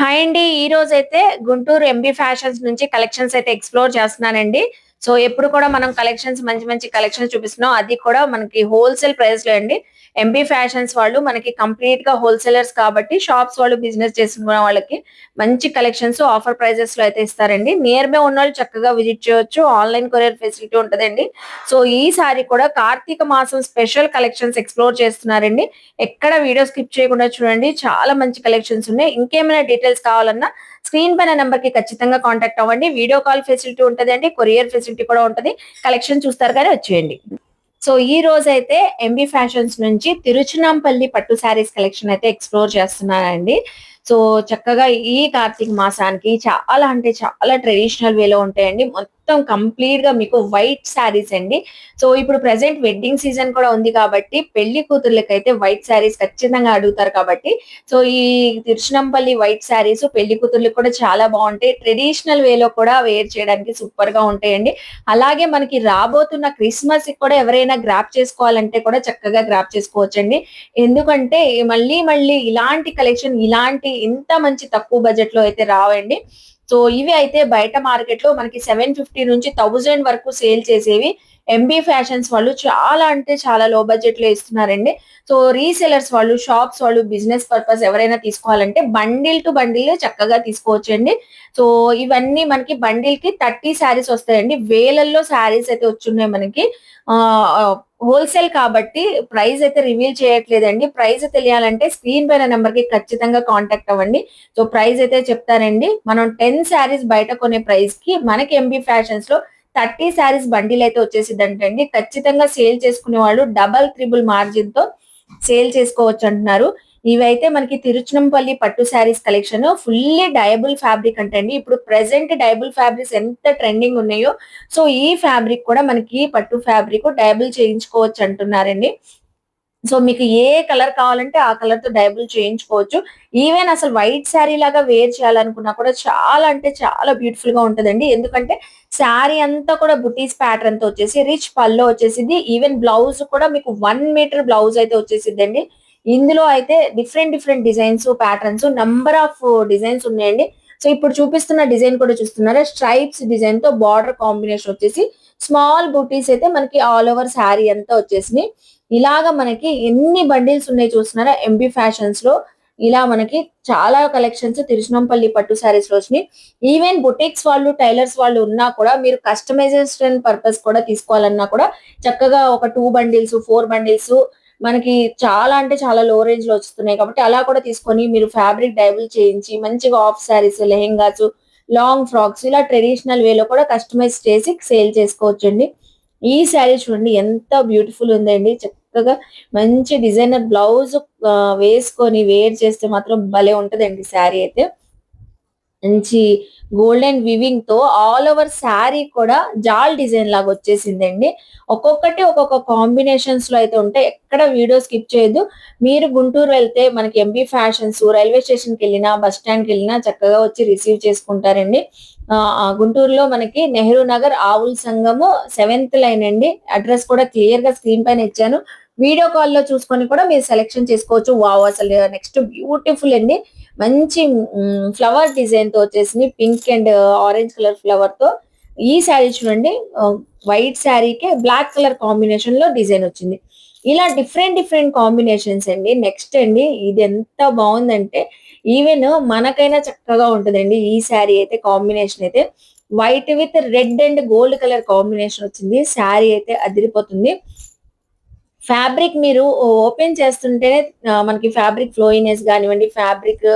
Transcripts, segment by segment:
Hi అండి. ఈ రోజు అయితే గుంటూరు ఎంబీ ఫ్యాషన్స్ నుంచి కలెక్షన్స్ అయితే ఎక్స్ప్లోర్ చేస్తున్నానండి. సో ఎప్పుడు కూడా మనం కలెక్షన్స్ మంచి మంచి కలెక్షన్స్ చూపిస్తున్నాం. అది కూడా మనకి హోల్సేల్ ప్రైస్లో అండి. ఎంపీ ఫ్యాషన్స్ వాళ్ళు మనకి కంప్లీట్గా హోల్సేలర్స్ కాబట్టి షాప్స్ వాళ్ళు బిజినెస్ చేసుకున్న వాళ్ళకి మంచి కలెక్షన్స్ ఆఫర్ ప్రైజెస్లో అయితే ఇస్తారండి. నియర్ బై ఉన్న వాళ్ళు చక్కగా విజిట్ చేయొచ్చు. ఆన్లైన్ కొరియర్ ఫెసిలిటీ ఉంటదండి. సో ఈసారి కూడా కార్తీక మాసం స్పెషల్ కలెక్షన్స్ ఎక్స్ప్లోర్ చేస్తున్నారండి. ఎక్కడ వీడియో స్కిప్ చేయకుండా చూడండి. చాలా మంచి కలెక్షన్స్ ఉన్నాయి. ఇంకేమైనా డీటెయిల్స్ కావాలన్నా స్క్రీన్ పైన నెంబర్కి ఖచ్చితంగా కాంటాక్ట్ అవ్వండి. వీడియో కాల్ ఫెసిలిటీ ఉంటది అండి కొరియర్ ఫెసిలిటీ కూడా ఉంటది. కలెక్షన్ చూస్తారు కానీ వచ్చేయండి. సో ఈ రోజు అయితే ఎంబీ ఫ్యాషన్స్ నుంచి తిరుచునాంపల్లి పట్టు శారీస్ కలెక్షన్ అయితే ఎక్స్ప్లోర్ చేస్తున్నానండి. సో చక్కగా ఈ కార్తీక మాసానికి చాలా అంటే చాలా ట్రెడిషనల్ వేలో ఉంటాయండి. మొత్తం కంప్లీట్గా మీకు వైట్ శారీస్ అండి. సో ఇప్పుడు ప్రెసెంట్ వెడ్డింగ్ సీజన్ కూడా ఉంది కాబట్టి పెళ్ళి కూతుర్లకైతే వైట్ శారీస్ ఖచ్చితంగా అడుగుతారు కాబట్టి. సో ఈ తిరుచినంపల్లి వైట్ శారీస్ పెళ్ళి కూతుర్లకు కూడా చాలా బాగుంటాయి. ట్రెడిషనల్ వేలో కూడా వేర్ చేయడానికి సూపర్గా ఉంటాయండి. అలాగే మనకి రాబోతున్న క్రిస్మస్కి కూడా ఎవరైనా గ్రాప్ చేసుకోవాలంటే కూడా చక్కగా గ్రాప్ చేసుకోవచ్చండి. ఎందుకంటే మళ్ళీ మళ్ళీ ఇలాంటి కలెక్షన్ ఇలాంటి ఇంత మంచి తక్కువ బడ్జెట్లో అయితే రావండి. సో ఇవి అయితే బయట మార్కెట్లో మనకి సెవెన్ ఫిఫ్టీ నుంచి థౌజండ్ వరకు సేల్ చేసేవి ఎంబీ ఫ్యాషన్స్ వాళ్ళు చాలా అంటే చాలా లో బడ్జెట్లో ఇస్తున్నారండి. సో రీసెలర్స్ వాళ్ళు షాప్స్ వాళ్ళు బిజినెస్ పర్పస్ ఎవరైనా తీసుకోవాలంటే బండిల్ టు బండిల్ చక్కగా తీసుకోవచ్చండి. సో ఇవన్నీ మనకి బండిల్కి థర్టీ శారీస్ వస్తాయండి. వేలల్లో శారీస్ అయితే వచ్చున్నాయి మనకి. ఆ హోల్సేల్ కాబట్టి ప్రైస్ అయితే రివీల్ చేయట్లేదండి. ప్రైస్ తెలియాలంటే స్క్రీన్ పైన నెంబర్కి ఖచ్చితంగా కాంటాక్ట్ అవ్వండి. సో ప్రైస్ అయితే చెప్తారండి మనం టెన్ శారీస్ బయట కొనే ప్రైస్కి మనకి ఎంబీ ఫ్యాషన్స్లో థర్టీ శారీస్ బండిల్ అయితే వచ్చేసిందంటండి ఖచ్చితంగా సేల్ చేసుకునే వాళ్ళు డబల్ త్రిబుల్ మార్జిన్తో సేల్ చేసుకోవచ్చు అంటున్నారు. ఇవైతే మనకి తిరుచునంపల్లి పట్టు saris collection fully dyeable fabric అంటే అండి. ఇప్పుడు ప్రెసెంట్ డయబుల్ ఫ్యాబ్రిక్స్ ఎంత ట్రెండింగ్ ఉన్నాయో సో ఈ ఫ్యాబ్రిక్ కూడా మనకి పట్టు ఫ్యాబ్రిక్ డయబుల్ చేయించుకోవచ్చు అంటున్నారండి. సో మీకు ఏ కలర్ కావాలంటే ఆ కలర్తో డైబుల్ చేయించుకోవచ్చు. ఈవెన్ అసలు వైట్ శారీ లాగా వేర్ చేయాలనుకున్నా కూడా చాలా అంటే చాలా బ్యూటిఫుల్గా ఉంటదండి. ఎందుకంటే శారీ అంతా కూడా బుటీస్ ప్యాటర్న్తో వచ్చేసి రిచ్ పల్లో వచ్చేసింది ఈవెన్ బ్లౌజ్ కూడా మీకు వన్ మీటర్ బ్లౌజ్ అయితే వచ్చేసింది అండి ఇందులో అయితే different different designs patterns number of designs ఉన్నాయండి. సో ఇప్పుడు చూపిస్తున్న డిజైన్ కూడా చూస్తున్నారా? స్ట్రైప్స్ డిజైన్తో బార్డర్ కాంబినేషన్ వచ్చేసి స్మాల్ బూటీస్ అయితే మనకి ఆల్ ఓవర్ శారీ అంతా వచ్చేసినాయి ఇలాగా మనకి ఎన్ని బండిల్స్ ఉన్నాయి చూస్తున్నారా? ఎంబీ ఫ్యాషన్స్లో ఇలా మనకి చాలా కలెక్షన్స్ తిరుచినంపల్లి పట్టు శారీస్లో వచ్చినాయి. ఈవెన్ బుటిక్స్ వాళ్ళు టైలర్స్ వాళ్ళు ఉన్నా కూడా మీరు కస్టమైజేషన్ పర్పస్ కూడా తీసుకోవాలన్నా కూడా చక్కగా ఒక టూ బండిల్స్ ఫోర్ బండిల్స్ మనకి చాలా అంటే చాలా లో రేంజ్లో వస్తున్నాయి కాబట్టి అలా కూడా తీసుకొని మీరు ఫ్యాబ్రిక్ డైబుల్ చేయించి మంచిగా of saris lehengas long frocks ఇలా ట్రెడిషనల్ వేలో కూడా కస్టమైజ్ చేసి సేల్ చేసుకోవచ్చండి. ఈ శారీ చూడండి ఎంత బ్యూటిఫుల్ ఉందండి. చక్కగా మంచి డిజైనర్ బ్లౌజ్ వేసుకొని వేర్ చేస్తే మాత్రం భలే ఉంటుందండి శారీ అయితే. మంచి గోల్డెన్ వివింగ్తో ఆల్ ఓవర్ శారీ కూడా జాల్ డిజైన్ లాగా వచ్చేసిందండి. ఒక్కొక్కటి ఒక్కొక్క కాంబినేషన్స్లో అయితే ఉంటాయి ఎక్కడ వీడియో స్కిప్ చేయొద్దు. మీరు గుంటూరు వెళ్తే మనకి ఎంపీ ఫ్యాషన్స్ రైల్వే స్టేషన్కి వెళ్ళినా బస్ స్టాండ్కి వెళ్ళినా చక్కగా వచ్చి రిసీవ్ చేసుకుంటారండి. ఆ గుంటూరులో మనకి నెహ్రూ నగర్ ఆవుల్ సంఘము సెవెంత్ లైన్ అండి. అడ్రస్ కూడా క్లియర్గా స్క్రీన్ పైన ఇచ్చాను. వీడియో కాల్లో చూసుకొని కూడా మీరు సెలెక్షన్ చేసుకోవచ్చు. వావ్ అసలు నెక్స్ట్ బ్యూటిఫుల్ అండి. మంచి ఫ్లవర్ డిజైన్తో వచ్చేసి పింక్ అండ్ ఆరెంజ్ కలర్ ఫ్లవర్తో. ఈ శారీ చూడండి వైట్ శారీకి బ్లాక్ కలర్ కాంబినేషన్లో డిజైన్ వచ్చింది. ఇలా డిఫరెంట్ డిఫరెంట్ కాంబినేషన్స్ అండి. నెక్స్ట్ అండి ఇది ఎంత బాగుందంటే ఈవెన్ మనకైనా చక్కగా ఉంటుందండి. ఈ శారీ అయితే కాంబినేషన్ అయితే. White with red and gold colour combination వచ్చింది. శారీ అయితే అదిరిపోతుంది. ఫ్యాబ్రిక్ మీరు ఓపెన్ చేస్తుంటేనే మనకి ఫ్యాబ్రిక్ ఫ్లోయినెస్ కానివ్వండి ఫ్యాబ్రిక్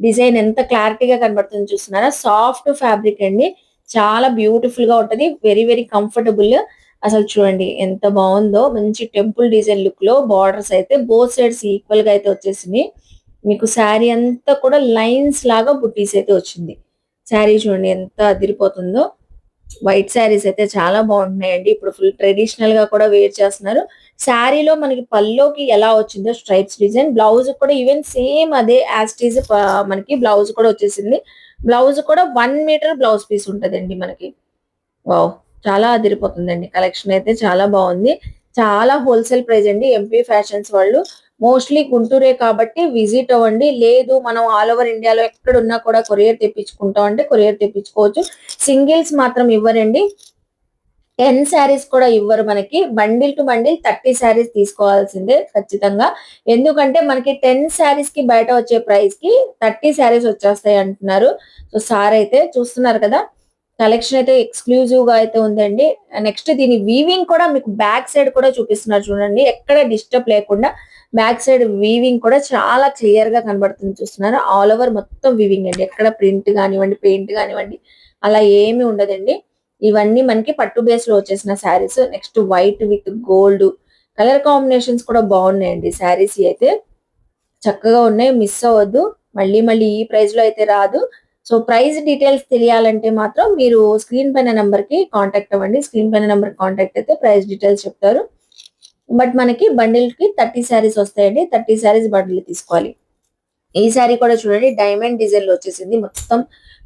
డిజైన్ ఎంత క్లారిటీగా కనబడుతుంది చూస్తున్నారా? సాఫ్ట్ ఫ్యాబ్రిక్ అండి. చాలా బ్యూటిఫుల్గా ఉంటది. Very very comfortable. అసలు చూడండి ఎంత బాగుందో. మంచి టెంపుల్ డిజైన్ లుక్లో బార్డర్స్ అయితే బోత్ సైడ్స్ ఈక్వల్గా అయితే వచ్చేసింది. మీకు శారీ అంతా కూడా లైన్స్ లాగా బుట్టీస్ అయితే వచ్చింది. శారీ చూడండి ఎంత అదిరిపోతుందో. వైట్ శారీస్ అయితే చాలా బాగుంటున్నాయండి ఇప్పుడు ఫుల్ ట్రెడిషనల్గా కూడా వేర్ చేస్తున్నారు. శారీలో మనకి పల్లోకి ఎలా వచ్చిందో స్ట్రైప్స్ డిజైన్ బ్లౌజ్ కూడా ఈవెన్ సేమ్ అదే యాస్టీజ్ మనకి బ్లౌజ్ కూడా వచ్చేసింది. బ్లౌజ్ కూడా వన్ మీటర్ బ్లౌజ్ పీస్ ఉంటదండి మనకి. వావ్ చాలా అదిరిపోతుందండి. కలెక్షన్ అయితే చాలా బాగుంది. చాలా హోల్సేల్ ప్రైస్ అండి. ఎంపీ ఫ్యాషన్స్ వాళ్ళు మోస్ట్లీ గుంటూరే కాబట్టి విజిట్ అవ్వండి. లేదు మనం ఆల్ ఓవర్ ఇండియాలో ఎక్కడ ఉన్నా కూడా కొరియర్ తెప్పించుకుంటాం అంటే కొరియర్ తెప్పించుకోవచ్చు. సింగిల్స్ మాత్రం ఇవ్వరండి. టెన్ శారీస్ కూడా ఇవ్వరు మనకి. Bundle to bundle thirty saris తీసుకోవాల్సిందే ఖచ్చితంగా. ఎందుకంటే మనకి టెన్ శారీస్కి బయట వచ్చే ప్రైస్కి థర్టీ శారీస్ వచ్చేస్తాయి అంటున్నారు. సో సార్ అయితే చూస్తున్నారు కదా. కలెక్షన్ అయితే ఎక్స్క్లూజివ్గా అయితే ఉందండి. నెక్స్ట్ దీని వీవింగ్ కూడా మీకు బ్యాక్ సైడ్ కూడా చూపిస్తున్నారు చూడండి. ఎక్కడ డిస్టర్బ్ లేకుండా బ్యాక్ సైడ్ వీవింగ్ కూడా చాలా క్లియర్గా కనబడుతుంది చూస్తున్నారు. ఆల్ ఓవర్ మొత్తం వీవింగ్ అండి. ఎక్కడ ప్రింట్ కానివ్వండి పెయింట్ కానివ్వండి అలా ఏమీ ఉండదండి. ఇవన్నీ మనకి పట్టు బేస్లో వచ్చేసిన saris. Next white with gold. Colour combinations కూడా బాగున్నాయండి శారీస్ అయితే. చక్కగా ఉన్నాయి. మిస్ అవ్వద్దు. మళ్ళీ మళ్ళీ ఈ ప్రైస్లో అయితే రాదు. సో ప్రైస్ డీటెయిల్స్ తెలియాలంటే మాత్రం మీరు స్క్రీన్ పైన నెంబర్కి కాంటాక్ట్ అవ్వండి. స్క్రీన్ పైన నెంబర్ కాంటాక్ట్ అయితే ప్రైస్ డీటెయిల్స్ చెప్తారు. బట్ మనకి బండిల్కి థర్టీ శారీస్ వస్తాయండి. థర్టీ శారీస్ బండిల్ తీసుకోవాలి. ఈ శారీ కూడా చూడండి డైమండ్ డిజైన్లో వచ్చేసింది. మొత్తం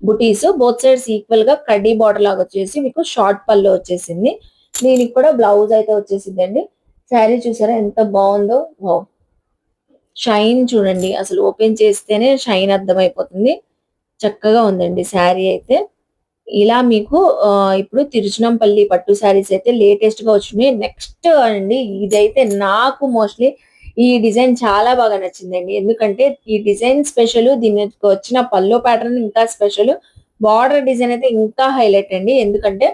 బుటీస్. బోత్ సైడ్స్ ఈక్వల్గా కడ్డీ బార్డర్ లాగా వచ్చేసి మీకు షార్ట్ పళ్ళు వచ్చేసింది. దీనికి కూడా బ్లౌజ్ అయితే వచ్చేసింది అండి. శారీ చూసారా ఎంత బాగుందో? షైన్ చూడండి. అసలు ఓపెన్ చేస్తేనే షైన్ అర్థమైపోతుంది. చక్కగా ఉందండి శారీ అయితే. ఇలా మీకు ఇప్పుడు తిరుచునంపల్లి పట్టు శారీస్ అయితే లేటెస్ట్గా వచ్చినాయి. నెక్స్ట్ అండి ఇదైతే నాకు మోస్ట్లీ ఈ డిజైన్ చాలా బాగా నచ్చిందండి. ఎందుకంటే ఈ డిజైన్ స్పెషల్ దీనికి వచ్చిన పల్లో ప్యాటర్న్ ఇంకా స్పెషల్ బార్డర్ డిజైన్ అయితే ఇంకా హైలైట్ అండి. ఎందుకంటే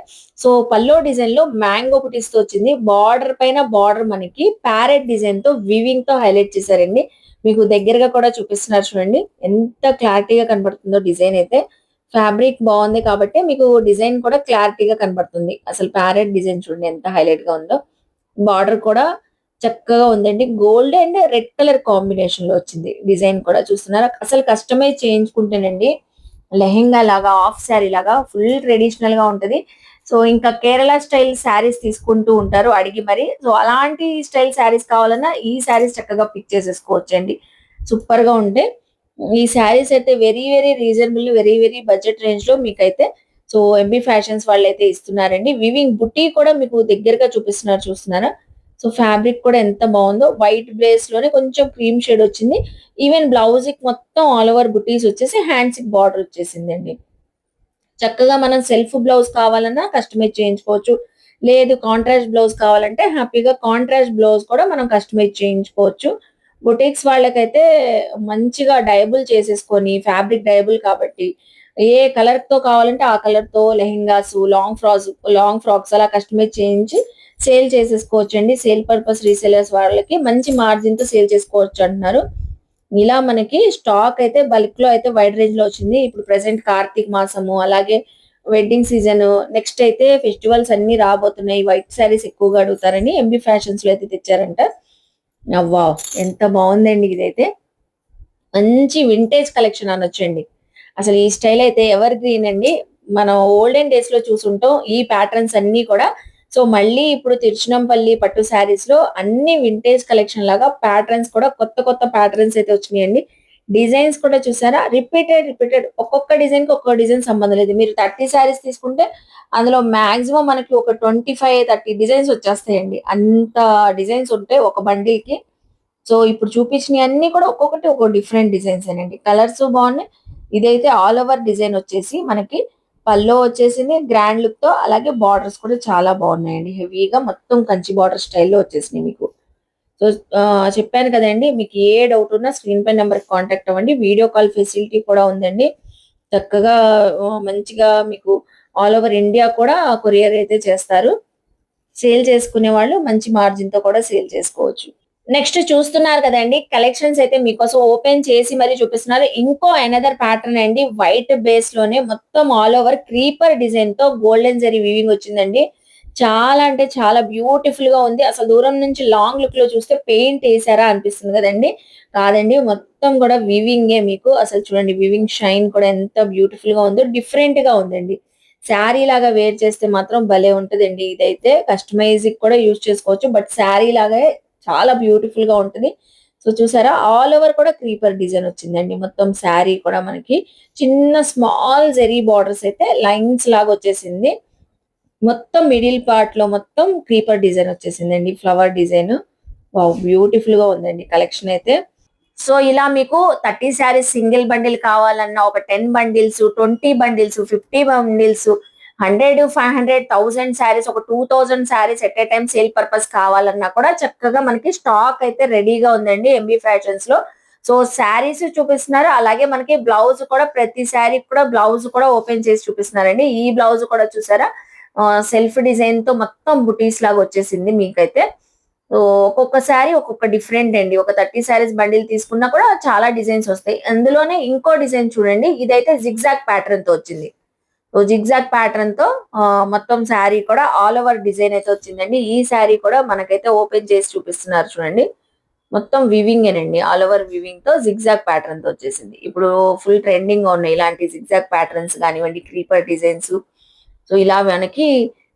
సో పల్లో డిజైన్లో మ్యాంగో బుటీస్ వచ్చింది. బార్డర్ పైన బార్డర్ మనకి ప్యారెట్ డిజైన్తో వివింగ్తో హైలైట్ చేశారండి. మీకు దగ్గరగా కూడా చూపిస్తున్నారు చూడండి. ఎంత క్లారిటీగా కనబడుతుందో డిజైన్ అయితే. ఫ్యాబ్రిక్ బాగుంది కాబట్టి మీకు డిజైన్ కూడా క్లారిటీగా కనబడుతుంది. అసలు ప్యారెట్ డిజైన్ చూడండి ఎంత హైలైట్గా ఉందో. బార్డర్ కూడా చక్కగా ఉందండి. గోల్డ్ అండ్ రెడ్ కలర్ కాంబినేషన్లో వచ్చింది డిజైన్ కూడా చూస్తున్నారా. అసలు కస్టమైజ్ చేయించుకుంటేనండి లెహెంగా లాగా ఆఫ్ శారీ లాగా ఫుల్ ట్రెడిషనల్గా ఉంటది. సో ఇంకా కేరళ స్టైల్ శారీస్ తీసుకుంటూ ఉంటారు. అడిగి మరి సో అలాంటి స్టైల్ శారీస్ కావాలన్నా ఈ శారీస్ చక్కగా పిక్ చేసేసుకోవచ్చండి. సూపర్గా ఉంటే ఈ శారీస్ అయితే very very reasonable very very budget రేంజ్లో మీకైతే సో ఎంబీ ఫ్యాషన్స్ వాళ్ళు అయితే ఇస్తున్నారండి. వివింగ్ బుట్టి కూడా మీకు దగ్గరగా చూపిస్తున్నారు చూస్తున్నారా? సో ఫ్యాబ్రిక్ కూడా ఎంత బాగుందో వైట్ బ్లేస్లోనే కొంచెం క్రీమ్ షేడ్ వచ్చింది. ఈవెన్ బ్లౌజ్కి మొత్తం ఆల్ ఓవర్ బుటీస్ వచ్చేసి హ్యాండ్స్కి బార్డర్ వచ్చేసింది అండి చక్కగా మనం సెల్ఫ్ బ్లౌజ్ కావాలన్నా కస్టమైజ్ చేయించుకోవచ్చు. లేదు కాంట్రాస్ట్ బ్లౌజ్ కావాలంటే హ్యాపీగా కాంట్రాస్ట్ బ్లౌజ్ కూడా మనం కస్టమైజ్ చేయించుకోవచ్చు. బొటిక్స్ వాళ్ళకైతే మంచిగా డైబుల్ చేసేసుకొని ఫ్యాబ్రిక్ డైబుల్ కాబట్టి ఏ కలర్తో కావాలంటే ఆ కలర్తో lehengas long frocks long frocks అలా కస్టమైజ్ చేయించి సేల్ చేసేసుకోవచ్చు అండి సేల్ పర్పస్ రీసేలర్స్ వాళ్ళకి మంచి మార్జిన్తో సేల్ చేసుకోవచ్చు అంటున్నారు. ఇలా మనకి స్టాక్ అయితే బల్క్లో అయితే వైడ్ రేంజ్లో వచ్చింది. ఇప్పుడు ప్రెసెంట్ కార్తీక్ మాసము అలాగే వెడ్డింగ్ సీజన్ నెక్స్ట్ అయితే ఫెస్టివల్స్ అన్ని రాబోతున్నాయి. వైట్ శారీస్ ఎక్కువగా అడుగుతారని ఎంబీ ఫ్యాషన్స్లో అయితే తెచ్చారంట. అవ్వా ఎంత బాగుందండి ఇదైతే. మంచి వింటేజ్ కలెక్షన్ అనొచ్చండి. అసలు ఈ స్టైల్ అయితే ఎవర్ గ్రీన్ అండి? మనం ఓల్డెన్ డేస్లో చూసుంటాం ఈ ప్యాటర్న్స్ అన్ని కూడా. సో మళ్ళీ ఇప్పుడు తిరుచినంపల్లి పట్టు శారీస్లో అన్ని వింటేజ్ కలెక్షన్ లాగా ప్యాటర్న్స్ కూడా కొత్త కొత్త ప్యాటర్న్స్ అయితే వచ్చినాయండి. డిజైన్స్ కూడా చూసారా? Repeated repeated. ఒక్కొక్క డిజైన్కి ఒక్కొక్క డిజైన్ సంబంధం లేదు. మీరు థర్టీ శారీస్ తీసుకుంటే అందులో మాక్సిమం మనకి ఒక ట్వంటీ ఫైవ్ థర్టీ డిజైన్స్ వచ్చేస్తాయండి. అంత డిజైన్స్ ఉంటాయి ఒక బండిల్కి సో ఇప్పుడు చూపించినవి అన్ని కూడా ఒక్కొక్కటి ఒక్కొక్క డిఫరెంట్ డిజైన్స్ అండి. కలర్స్ బాగున్నాయి. ఇదైతే ఆల్ ఓవర్ డిజైన్ వచ్చేసి మనకి పల్లో వచ్చేసింది. గ్రాండ్ లుక్తో అలాగే బార్డర్స్ కూడా చాలా బాగున్నాయండి. హెవీగా మొత్తం కంచి బార్డర్ స్టైల్లో వచ్చేసినాయి మీకు. సో చెప్పాను కదండి మీకు ఏ డౌట్ ఉన్నా స్క్రీన్ పై నెంబర్ కాంటాక్ట్ అవ్వండి. వీడియో కాల్ ఫెసిలిటీ కూడా ఉందండి. చక్కగా మంచిగా మీకు ఆల్ ఓవర్ ఇండియా కూడా కొరియర్ అయితే చేస్తారు. సేల్ చేసుకునే వాళ్ళు మంచి మార్జిన్తో కూడా సేల్ చేసుకోవచ్చు. నెక్స్ట్ చూస్తున్నారు కదండి కలెక్షన్స్ అయితే మీకోసం ఓపెన్ చేసి మరి చూపిస్తున్నారు. ఇంకో అనదర్ ప్యాటర్న్ అండి వైట్ బేస్లోనే మొత్తం ఆల్ ఓవర్ క్రీపర్ డిజైన్తో గోల్డెన్ జరీ వీవింగ్ వచ్చిందండి. చాలా అంటే చాలా బ్యూటిఫుల్గా ఉంది. అసలు దూరం నుంచి లాంగ్ లుక్లో చూస్తే పెయింట్ వేసారా అనిపిస్తుంది కదండి. కాదండి మొత్తం కూడా వివింగే మీకు. అసలు చూడండి వివింగ్ షైన్ కూడా ఎంత బ్యూటిఫుల్గా ఉందో డిఫరెంట్గా ఉందండి. శారీ లాగా వేర్ చేస్తే మాత్రం భలే ఉంటుందండి. ఇదైతే కస్టమైజ్ కూడా యూజ్ చేసుకోవచ్చు. బట్ శారీ లాగా చాలా బ్యూటిఫుల్గా ఉంటుంది. సో చూసారా ఆల్ ఓవర్ కూడా క్రీపర్ డిజైన్ వచ్చిందండి. మొత్తం శారీ కూడా మనకి చిన్న స్మాల్ జెరీ బార్డర్స్ అయితే లైన్స్ లాగా వచ్చేసింది. మొత్తం మిడిల్ పార్ట్లో మొత్తం క్రీపర్ డిజైన్ వచ్చేసిందండి. ఫ్లవర్ డిజైన్ బ్యూటిఫుల్గా ఉందండి కలెక్షన్ అయితే. సో ఇలా మీకు థర్టీ శారీస్ సింగిల్ బండిల్ కావాలన్నా ఒక ten bundles twenty bundles fifty bundles hundred five hundred thousand saris ఒక two thousand saris at a time sale purpose కావాలన్నా కూడా చక్కగా మనకి స్టాక్ అయితే రెడీగా ఉందండి ఎంబీ ఫ్యాషన్స్లో. సో శారీస్ చూపిస్తున్నారు. అలాగే మనకి బ్లౌజ్ కూడా ప్రతి శారీ కూడా బ్లౌజ్ కూడా ఓపెన్ చేసి చూపిస్తున్నారండి. ఈ బ్లౌజ్ కూడా చూసారా? సెల్ఫ్ డిజైన్తో మొత్తం బుటీస్ లాగా వచ్చేసింది మీకైతే. ఒక్కొక్క శారీ ఒక్కొక్క డిఫరెంట్ అండి. ఒక థర్టీ శారీస్ బండిల్ తీసుకున్నా కూడా చాలా డిజైన్స్ వస్తాయి. అందులోనే ఇంకో డిజైన్ చూడండి. ఇదైతే జిగ్జాగ్ ప్యాటర్న్తో వచ్చింది. సో జిగ్జాగ్ ప్యాటర్న్తో మొత్తం శారీ కూడా ఆల్ ఓవర్ డిజైన్ అయితే వచ్చిందండి. ఈ శారీ కూడా మనకైతే ఓపెన్ చేసి చూపిస్తున్నారు చూడండి. మొత్తం వివింగ్ అండి ఆల్ ఓవర్ వివింగ్తో జిగ్జాగ్ ప్యాటర్న్తో వచ్చేసింది. ఇప్పుడు ఫుల్ ట్రెండింగ్ ఉన్నాయి. ఇలాంటి జిగ్జాగ్ ప్యాటర్న్స్ కానివ్వండి క్రీపర్ డిజైన్స్ సో ఇలా మనకి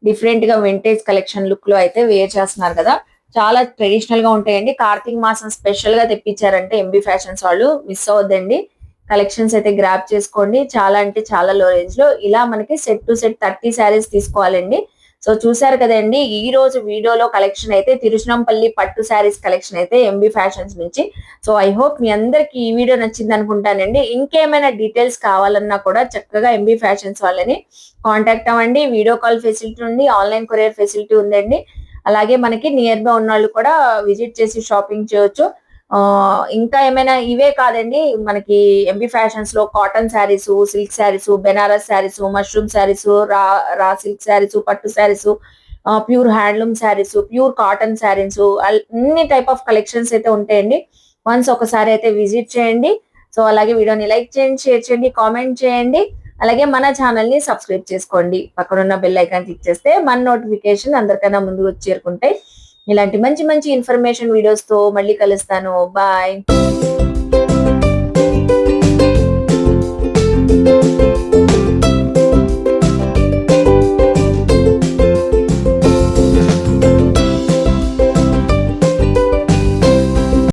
డిఫరెంట్గా వింటేజ్ కలెక్షన్ లుక్లో అయితే వేర్ చేస్తున్నారు కదా. చాలా ట్రెడిషనల్గా ఉంటాయండి. కార్తీక మాసం స్పెషల్గా తెప్పించారంటే ఎంబీ ఫ్యాషన్స్ వాళ్ళు మిస్ అవద్దండి కలెక్షన్స్ అయితే గ్రాప్ చేసుకోండి. చాలా అంటే చాలా లో రేంజ్లో. ఇలా మనకి set to set thirty saris తీసుకోవాలండి. సో చూసారు కదండి ఈ రోజు వీడియోలో కలెక్షన్ అయితే తిరుచినంపల్లి పట్టు శారీస్ కలెక్షన్ అయితే ఎంబీ ఫ్యాషన్స్ నుంచి. సో ఐ హోప్ మీ అందరికి ఈ వీడియో నచ్చింది అనుకుంటానండి. ఇంకేమైనా డీటెయిల్స్ కావాలన్నా కూడా చక్కగా ఎంబీ ఫ్యాషన్స్ వాళ్ళని కాంటాక్ట్ అవ్వండి. వీడియో కాల్ ఫెసిలిటీ ఉంది ఆన్లైన్ కొరియర్ ఫెసిలిటీ ఉందండి. అలాగే మనకి నియర్ బై ఉన్న వాళ్ళు కూడా విజిట్ చేసి షాపింగ్ చేయొచ్చు. ఇంకా ఏమైనా ఇవే కాదండి. మనకి MB ఫ్యాషన్స్లో cotton saris silk saris Banaras saris mushroom saris raw raw silk saris పట్టు saris pure handloom saris pure cotton saris అన్ని టైప్ ఆఫ్ కలెక్షన్స్ అయితే ఉంటాయండి. వన్స్ ఒకసారి అయితే విజిట్ చేయండి. సో అలాగే వీడియోని లైక్ చేయండి షేర్ చేయండి కామెంట్ చేయండి. అలాగే మన ఛానల్ని సబ్స్క్రైబ్ చేసుకోండి. పక్కనున్న బెల్ ఐకాన్ క్లిక్ చేస్తే మన నోటిఫికేషన్ అందరికన్నా ముందు వచ్చి చేరుకుంటాయి. ఇలాంటి మంచి మంచి ఇన్ఫర్మేషన్ వీడియోస్తో మళ్ళీ కలుస్తాను. బాయ్